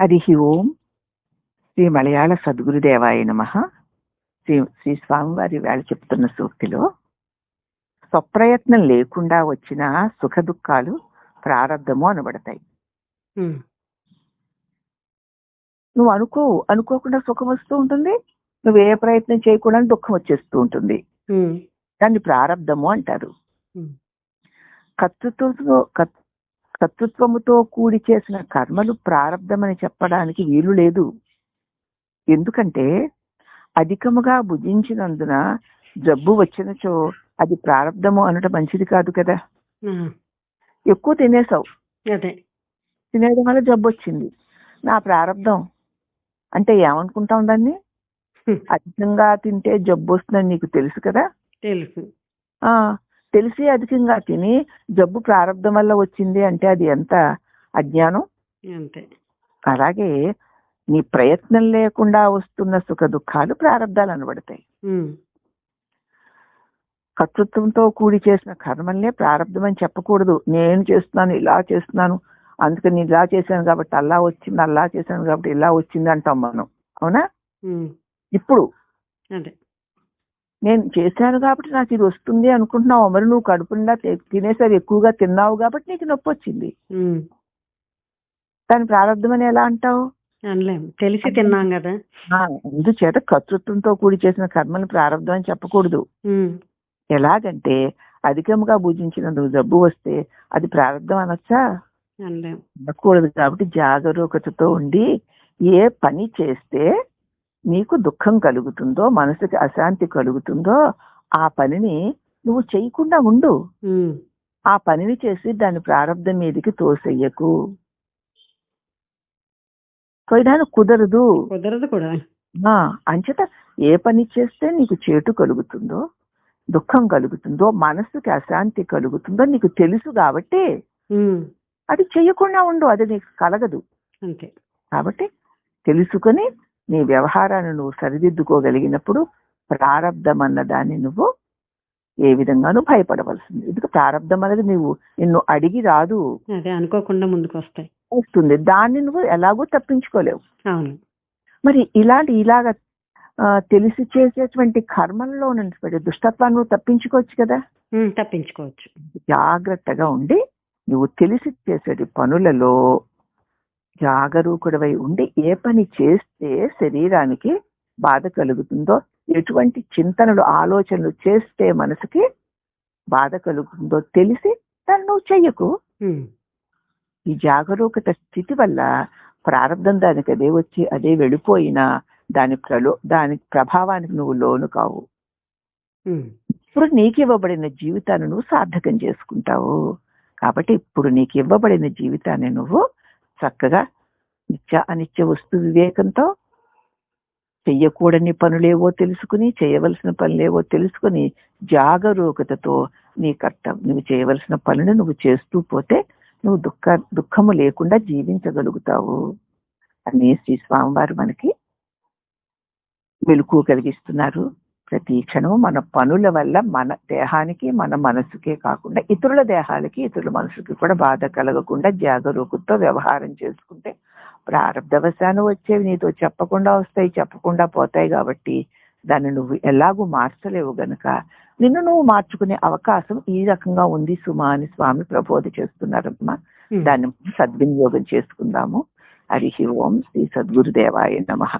హరి ఓం శ్రీ మలయాళ సద్గురుదేవాయ నమ శ్రీ శ్రీ స్వామివారి వేళ చెప్తున్న సూక్తిలో స్వప్రయత్నం లేకుండా వచ్చిన సుఖ దుఃఖాలు ప్రారంధము అనబడతాయి. నువ్వు అనుకో అనుకోకుండా సుఖం వస్తూ ఉంటుంది నువ్వు ఏ ప్రయత్నం చేయకుండా దుఃఖం వచ్చేస్తూ ఉంటుంది. దాన్ని ప్రారంధము అంటారు. ఉమ్, కర్తృత్వంతో కర్త- కర్తృత్వముతో కూడి చేసిన కర్మలు ప్రారంధమని చెప్పడానికి వీలు లేదు. ఎందుకంటే అధికముగా భుజించినందున జబ్బు వచ్చినచో అది ప్రారంధము అనటం మంచిది కాదు కదా. ఎక్కువ తినేసావు. తినేయడం వల్ల జబ్బు వచ్చింది. నా ప్రారంధం అంటే ఏమనుకుంటాం దాన్ని? అధికంగా తింటే జబ్బు వస్తుందని నీకు తెలుసు కదా? తెలుసు. ఆ. తెలిసి అధికంగా తిని జబ్బు ప్రారంధం వల్ల వచ్చింది అంటే అది ఎంత? అజ్ఞానం? అంతే. అలాగే నీ ప్రయత్నం లేకుండా వస్తున్న సుఖ దుఃఖాలు ప్రారంధాలు అనబడతాయి. కర్తృత్వంతో కూడి చేసిన కర్మల్నే ప్రారంధం అని చెప్పకూడదు. నేను చేస్తున్నాను ఇలా చేస్తున్నాను. అందుకని ఇలా చేశాను కాబట్టి అలా వచ్చింది అలా చేశాను కాబట్టి ఇలా వచ్చింది అంటాం మనం. అవునా? ఇప్పుడు నేను చేశాను కాబట్టి నాకు ఇది వస్తుంది అనుకుంటున్నావు. మరి నువ్వు కడుపు నిండా తి- తినేసరి ఎక్కువగా తిన్నావు కాబట్టి నీకు నొప్పి వచ్చింది. దాని ప్రారంధం అని ఎలా అంటావు? తెలిసి తిన్నాం కదా. అందుచేత కర్తృత్వంతో కూడి చేసిన కర్మలు ప్రారంధం అని చెప్పకూడదు. ఎలాగంటే అధికంగా భుజించినందుకు జబ్బు వస్తే అది ప్రారంధం అనొచ్చా? అనకూడదు కాబట్టి జాగరూకతతో ఉండి ఏ పని చేస్తే నీకు దుఃఖం కలుగుతుందో మనసుకి అశాంతి కలుగుతుందో ఆ పనిని నువ్వు చేయకుండా ఉండు. ఆ పనిని చేసి దాని ప్రారంధం మీదకి తోసెయ్యకు పోయడానికి కుదరదు. కుదరదు కూడా. అంచేత ఏ పని చేస్తే నీకు చేటు కలుగుతుందో దుఃఖం కలుగుతుందో మనసుకి అశాంతి కలుగుతుందో నీకు తెలుసు కాబట్టి అది చెయ్యకుండా ఉండు అది నీకు కలగదు. కాబట్టి తెలుసుకొని నీ వ్యవహారాన్ని నువ్వు సరిదిద్దుకోగలిగినప్పుడు ప్రారంధం అన్న దాన్ని నువ్వు ఏ విధంగానూ భయపడవలసింది. ఎందుకు? ప్రారంధం అనేది నువ్వు నిన్ను అడిగి రాదు. అనుకోకుండా ముందుకు వస్తాయి వస్తుంది. దాన్ని నువ్వు ఎలాగో తప్పించుకోలేవు. మరి ఇలాంటి ఇలాగ తెలిసి చేసేటువంటి కర్మల్లో నుంచి దుష్టత్వాన్ని నువ్వు తప్పించుకోవచ్చు కదా? తప్పించుకోవచ్చు. జాగ్రత్తగా ఉండి నువ్వు తెలిసి చేసేటి పనులలో జాగరూకుడవై ఉండి ఏ పని చేస్తే శరీరానికి బాధ కలుగుతుందో ఎటువంటి చింతనలు ఆలోచనలు చేస్తే మనసుకి బాధ కలుగుతుందో తెలిసి దాన్ని నువ్వు చెయ్యకు ఈ జాగరూకత స్థితి వల్ల ప్రారంధం దానికి అదే వచ్చి అదే వెళ్ళిపోయినా దాని ప్రలో దాని ప్రభావానికి నువ్వు లోను కావు. ఇప్పుడు నీకు ఇవ్వబడిన జీవితాన్ని నువ్వు సార్థకం చేసుకుంటావు. కాబట్టి ఇప్పుడు నీకు ఇవ్వబడిన జీవితాన్ని నువ్వు చక్కగా నిత్య అనిత్య వస్తు వివేకంతో చెయ్యకూడని పనులేవో తెలుసుకుని చేయవలసిన పనులేవో తెలుసుకుని జాగరూకతతో నీ కర్తవ్యం నువ్వు చేయవలసిన పనులు నువ్వు చేస్తూ పోతే నువ్వు దుఃఖ దుఃఖము లేకుండా జీవించగలుగుతావు. అని శ్రీ స్వామివారు మనకి మెలకు కలిగిస్తున్నారు. ప్రతి క్షణం మన పనుల వల్ల మన దేహానికి మన మనసుకే కాకుండా ఇతరుల దేహాలకి ఇతరుల మనసుకి కూడా బాధ కలగకుండా జాగరూకతతో వ్యవహారం చేసుకుంటే ప్రారంధవశాలు వచ్చేవి నీతో చెప్పకుండా వస్తాయి చెప్పకుండా పోతాయి కాబట్టి దాన్ని నువ్వు ఎలాగూ మార్చలేవు గనక నిన్ను నువ్వు మార్చుకునే అవకాశం ఈ రకంగా ఉంది సుమా అని స్వామి ప్రబోధ చేస్తున్నారమ్మా. దాన్ని సద్వినియోగం చేసుకుందాము. హరి ఓం శ్రీ సద్గురుదేవాయ నమః.